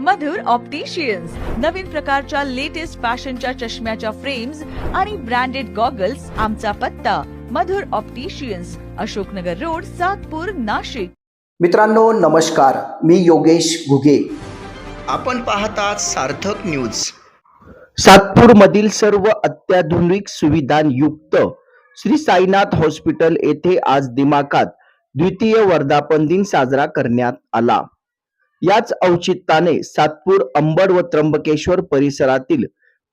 मधुर opticians नवीन प्रकारच्या latest फॅशनच्या चष्म्याच्या फ्रेम्स आणि ब्रँडेड गॉगल्स आमचा पत्ता. Madhur opticians Ashoknagar road Satpur Nashik. मित्रांनो नमस्कार. मी योगेश घुगे. आपण पाहतात सार्थक न्यूज सातपूरमधील सर्व अत्याधुनिक सुविधांयुक्त श्री साईनाथ हॉस्पिटल येथे आज दिमाखात द्वितीय वर्धापन दिन साजरा करण्यात आला. याच औचित्याने सातपूर अंबड व त्र्यंबकेश्वर परिसरातील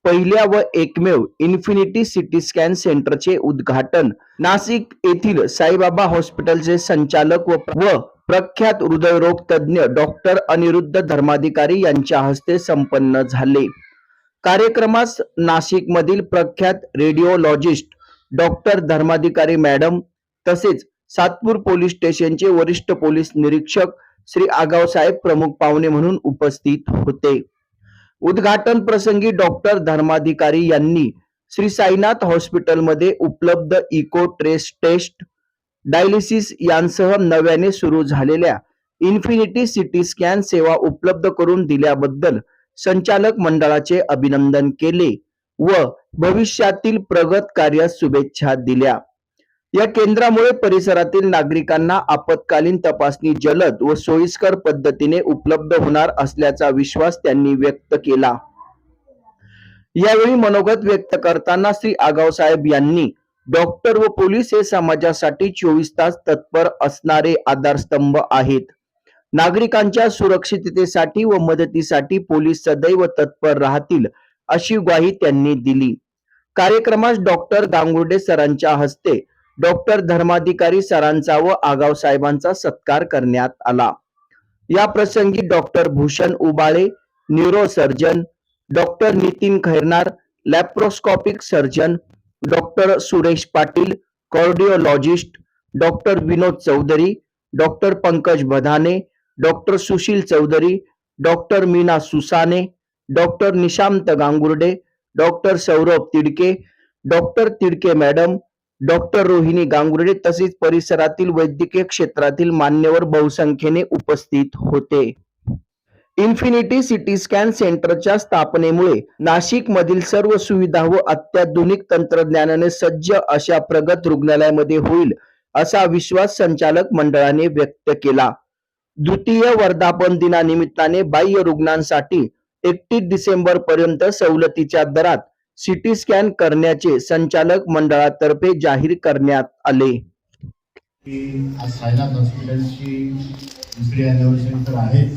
पहिल्या व एकमेव इन्फिनिटी सिटी स्कॅन सेंटरचे उद्घाटन नाशिक येथील साईबाबा हॉस्पिटलचे संचालक व प्रख्यात हृदयरोग तज्ज्ञ डॉक्टर अनिरुद्ध धर्माधिकारी यांच्या हस्ते संपन्न झाले. कार्यक्रमास नाशिकमधील प्रख्यात रेडिओलॉजिस्ट डॉक्टर धर्माधिकारी मॅडम तसेच सातपूर पोलीस स्टेशनचे वरिष्ठ पोलीस निरीक्षक श्री आगाव साहेब प्रमुख पाहुणे म्हणून उपस्थित होते. उद्घाटन प्रसंगी डॉक्टर धर्माधिकारी यांनी श्री साईनाथ हॉस्पिटलमध्ये उपलब्ध इको ट्रेस टेस्ट डायलिसिस यांसह नव्याने सुरू झालेल्या इन्फिनिटी सिटी स्कॅन सेवा उपलब्ध करून दिल्याबद्दल संचालक मंडळाचे अभिनंदन केले व भविष्यातील प्रगत कार्यास शुभेच्छा दिल्या. या केंद्रामुळे परिसरातील नागरिकांना आपत्कालीन तपासणी जलद व सोयीस्कर पद्धतीने उपलब्ध होणार असल्याचा विश्वास त्यांनी व्यक्त केला. यावेळी मनोगत व्यक्त करताना श्री आगाव साहेब यांनी डॉक्टर व पोलीस हे समाजासाठी चोवीस तास तत्पर असणारे आधारस्तंभ आहेत. नागरिकांच्या सुरक्षिततेसाठी व मदतीसाठी पोलीस सदैव तत्पर राहतील अशी ग्वाही त्यांनी दिली. कार्यक्रमास डॉक्टर गांगुर्डे सरांच्या हस्ते डॉक्टर धर्माधिकारी सरांचा व आगाव साहेबांचा सत्कार करण्यात आला. या प्रसंगी doctor Bhushan Ubale neuro surgeon doctor Nitin Khairnar laparoscopic surgeon doctor Suresh Patil cardiologist doctor Vinod Chaudhari doctor Pankaj Badhane doctor Sushil Chaudhari doctor Meena Susane doctor Nishant Gangurde doctor Saurabh Tidke doctor Tidke madam doctor Rohini Gangurde तसेच परिसरातील वैद्यकीय क्षेत्रातील मान्यवर बहुसंख्येने उपस्थित होते. Infinity CT scan सेंटरच्या स्थापनेमुळे नाशिक मधील सर्व सुविधा व अत्याधुनिक तंत्रज्ञानाने सज्ज अशा प्रगत रुग्णालयामध्ये होईल असा विश्वास संचालक मंडळाने व्यक्त केला. द्वितीय वर्धापन दिनानिमित्ताने बाह्य रुग्णांसाठी एकतीस डिसेंबर पर्यंत सवलतीच्या दरात सिटी स्कॅन करण्याचे संचालक मंडळातर्फे जाहीर करण्यात आले. हॉस्पिटलची दुसरी तर आहेच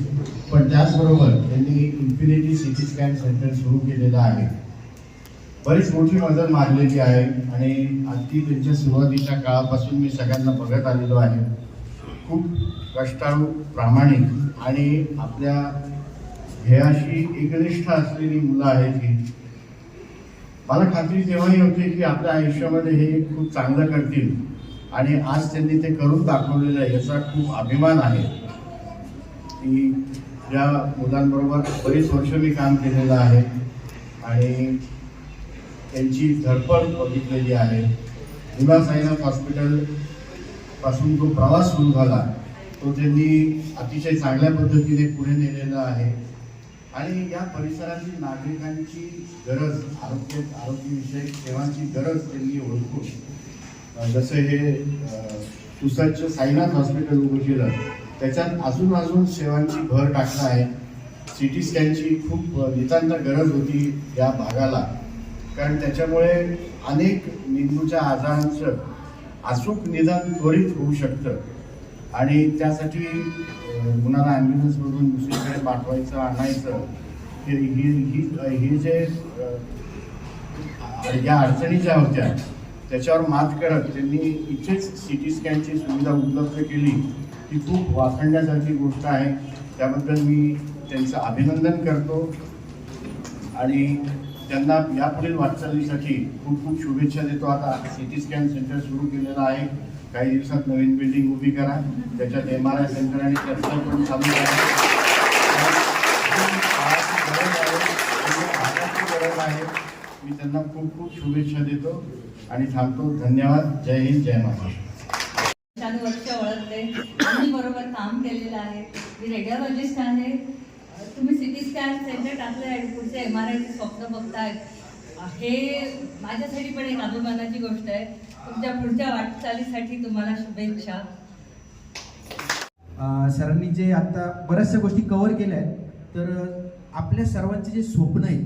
पण त्याचबरोबर त्यांनी इन्फिनिटी सिटी स्कॅन सेंटर सुरू केलेलं आहे. बरीच मोठी मदत मारलेली आहे आणि अगदी त्यांच्या सुरुवातीच्या काळापासून मी सगळ्यांना बघत आलेलो आहे. खूप कष्टाळू प्रामाणिक आणि आपल्या ध्येयाशी एकनिष्ठ असलेली मुलं आहेत ही. मला खात्री तेव्हाही होती की आपल्या आयुष्यामध्ये हे खूप चांगलं करतील. आणि आज त्यांनी ते करून दाखवलेलं आहे याचा खूप अभिमान आहे. की या मुलांबरोबर बरीच वर्ष मी काम केलेलं आहे. आणि त्यांची धडपड बघितलेली आहे. मुला साईनाथ हॉस्पिटलपासून जो प्रवास सुरू झाला तो त्यांनी अतिशय चांगल्या पद्धतीने पुढे नेलेला आहे. आणि या परिसरातील नागरिकांची गरज आरोग्य आरोग्यविषयक सेवांची गरज त्यांनी ओळखून जसं हे अ, सुसज्ज साईनाथ हॉस्पिटल उभं केलं त्याच्यात अजून अजून सेवांची भर टाकणं आहे. सी टी स्कॅनची खूप नितांत गरज होती या भागाला. कारण त्याच्यामुळे अनेक मेंदूच्या आजारांचं अचूक निदान त्वरित होऊ शकतं. आणि त्यासाठी कुणाला ॲम्ब्युलन्समधून दुसरीकडे पाठवायचं आणायचं हे ही ही ही जे या अडचणी ज्या होत्या त्याच्यावर मात करत त्यांनी इथेच सी टी स्कॅनची सुविधा उपलब्ध केली. ही खूप वाखणण्यासारखी गोष्ट आहे. त्याबद्दल मी त्यांचं अभिनंदन करतो. आणि त्यांना यापुढील वाटचालीसाठी खूप खूप शुभेच्छा देतो. आता सी टी स्कॅन सेंटर सुरू केलेलं आहे. काही दिवसात नवीन बिल्डिंग उभी करा. त्याच्यात एम आर आय सेंटर आणि चर्चा पण चालू करा. आहे मी त्यांना खूप खूप शुभेच्छा देतो आणि थांबतो धन्यवाद. जय हिंद जय महाराष्ट्र. वर्ष ओळखते आम्ही बरोबर काम केलेलं आहे. मी रेडिओलॉजिस्ट आहे. तुम्ही सिटी स्कॅन सेंटर टाकलं आहे पुढचे एम आर आयचे स्वप्न बघताय हे माझ्यासाठी पण एक अभिमानाची गोष्ट आहे. तुमच्या पुढच्या वाटचालीसाठी तुम्हाला शुभेच्छा. सरांनी जे आता बऱ्याचशा गोष्टी कव्हर केल्या आहेत तर आपल्या सर्वांचे जे स्वप्न आहेत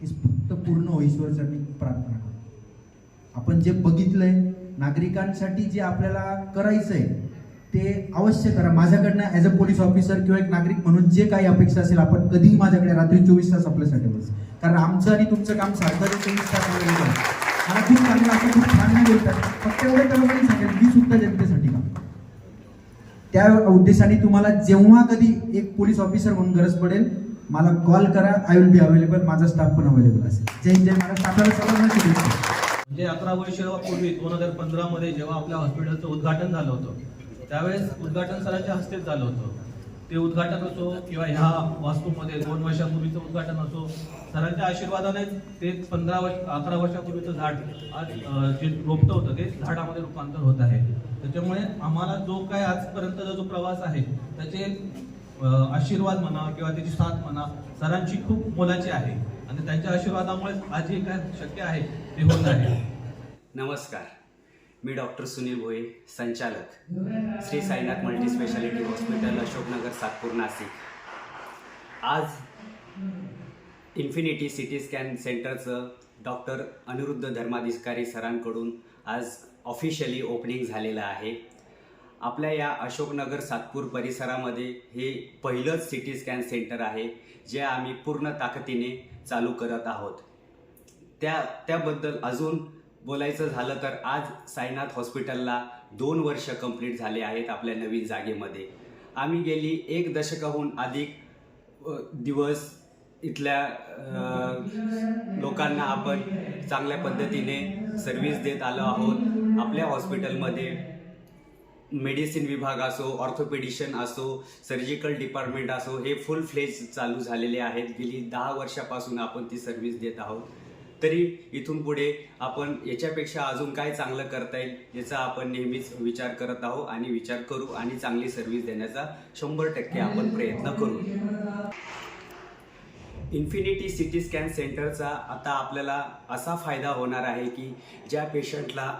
ते फक्त पूर्ण हो ईश्वरसाठी प्रार्थना करतो आपण जे बघितलंय नागरिकांसाठी जे आपल्याला करायचं आहे ते अवश्य करा. माझ्याकडनं ॲज अ पोलीस ऑफिसर किंवा एक नागरिक म्हणून जे काही अपेक्षा असेल आपण कधीही माझ्याकडे रात्री चोवीस तास आपल्यासाठी बस. कारण आमचं आणि तुमचं काम सारखं चोवीस तास मला खूप चांगलं असं खूप छान नाही बोलतात फक्त एवढं कळवून सांगेल मी सुद्धा जनतेसाठी काम त्या उद्देशाने तुम्हाला जेव्हा कधी एक पोलीस ऑफिसर म्हणून गरज पडेल मला कॉल करा आय विल बी अवेलेबल माझा स्टाफ पण अवेलेबल असेल. जय जय मला आपल्याला सर्वांना शुभेच्छा म्हणजे अकरा वर्षापूर्वी दोन हजार पंधरामध्ये जेव्हा आपल्या हॉस्पिटलचं उद्घाटन झालं होतं त्यावेळेस उद्घाटन सरांच्या हस्तेच झालं होतं. ते उद्घाटन असो किंवा ह्या वास्तूमध्ये दोन वर्षापूर्वीचं उद्घाटन असो सरांच्या आशीर्वादाने ते पंधरा वर्ष अकरा वर्षापूर्वीचं झाड आज जे रोपटं होतं ते झाडामध्ये रूपांतर होत आहे. त्याच्यामुळे आम्हाला जो काय आजपर्यंतचा जो प्रवास आहे त्याचे आशीर्वाद म्हणा किंवा त्याची साथ म्हणा सरांची खूप मोलाची आहे. आणि त्यांच्या आशीर्वादामुळे आज जे काय शक्य आहे ते होत आहे. नमस्कार. मी डॉक्टर सुनील भोये संचालक. Shri Sainath multi speciality hospital Ashoknagar Satpur Nashik. आज इन्फिनिटी सिटी स्कॅन सेंटरचं डॉक्टर अनिरुद्ध धर्माधिकारी सरांकडून आज ऑफिशियली ओपनिंग झालेलं आहे. आपल्या या अशोकनगर सातपूर परिसरामध्ये हे पहिलंच सिटी स्कॅन सेंटर आहे जे आम्ही पूर्ण ताकदीने चालू करत आहोत. त्या त्याबद्दल अजून बोलायचं झालं तर आज साईनाथ हॉस्पिटलला दोन वर्ष कंप्लीट झाले आहेत आपल्या नवीन जागेमध्ये. आम्ही गेली एक दशकाहून अधिक दिवस इथल्या लोकांना आपण चांगल्या पद्धतीने सर्व्हिस देत आलो आहोत. आपल्या हॉस्पिटलमध्ये मेडिसिन विभाग असो ऑर्थोपेडिशन असो सर्जिकल डिपार्टमेंट असो हे फुल फ्लेज चालू झालेले आहेत. गेली दहा वर्षापासून आपण ती सर्व्हिस देत आहोत. तरी इथून पुढे आपण याच्यापेक्षा अजून काय चांगलं करता येईल याचा आपण नेहमीच विचार करत आहोत आणि विचार करू आणि चांगली सर्व्हिस देण्याचा शंभर टक्के आपण प्रयत्न करू. इन्फिनिटी सिटी स्कॅन सेंटरचा आता आपल्याला असा फायदा होणार आहे की ज्या पेशंटला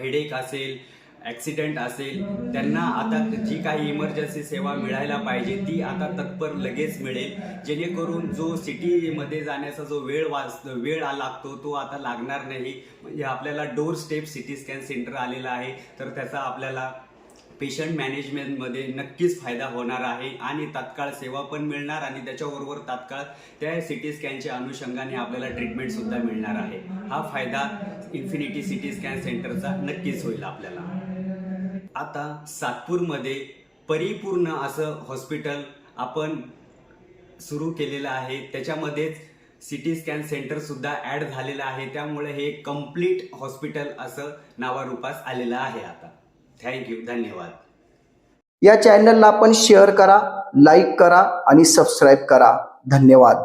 हेडेक असेल ॲक्सिडेंट असेल त्यांना आता जी काही इमर्जन्सी सेवा मिळायला पाहिजे ती आता तत्पर लगेच मिळेल. जेणेकरून जो सिटीमध्ये जाण्याचा जो वेळ वाच वेळ लागतो तो आता लागणार नाही. म्हणजे आपल्याला door step city scan centre आलेलं आहे तर त्याचा आपल्याला पेशंट मॅनेजमेंटमध्ये नक्कीच फायदा होणार आहे आणि तात्काळ सेवा पण मिळणार आणि त्याच्याबरोबर तात्काळ त्या सिटी स्कॅनच्या अनुषंगाने आपल्याला ट्रीटमेंटसुद्धा मिळणार आहे. हा फायदा इन्फिनिटी सिटी स्कॅन सेंटरचा नक्कीच होईल आपल्याला. आता सातपूरमध्ये परिपूर्ण असं हॉस्पिटल आपण सुरू केलेलं आहे. त्याच्यामध्येच सी टी स्कॅन सेंटरसुद्धा ॲड झालेलं आहे. त्यामुळे हे कंप्लीट हॉस्पिटल असं नावारूपास आलेलं आहे आता. थँक्यू धन्यवाद. या चॅनलला आपण शेअर करा लाईक करा आणि सबस्क्राईब करा. धन्यवाद.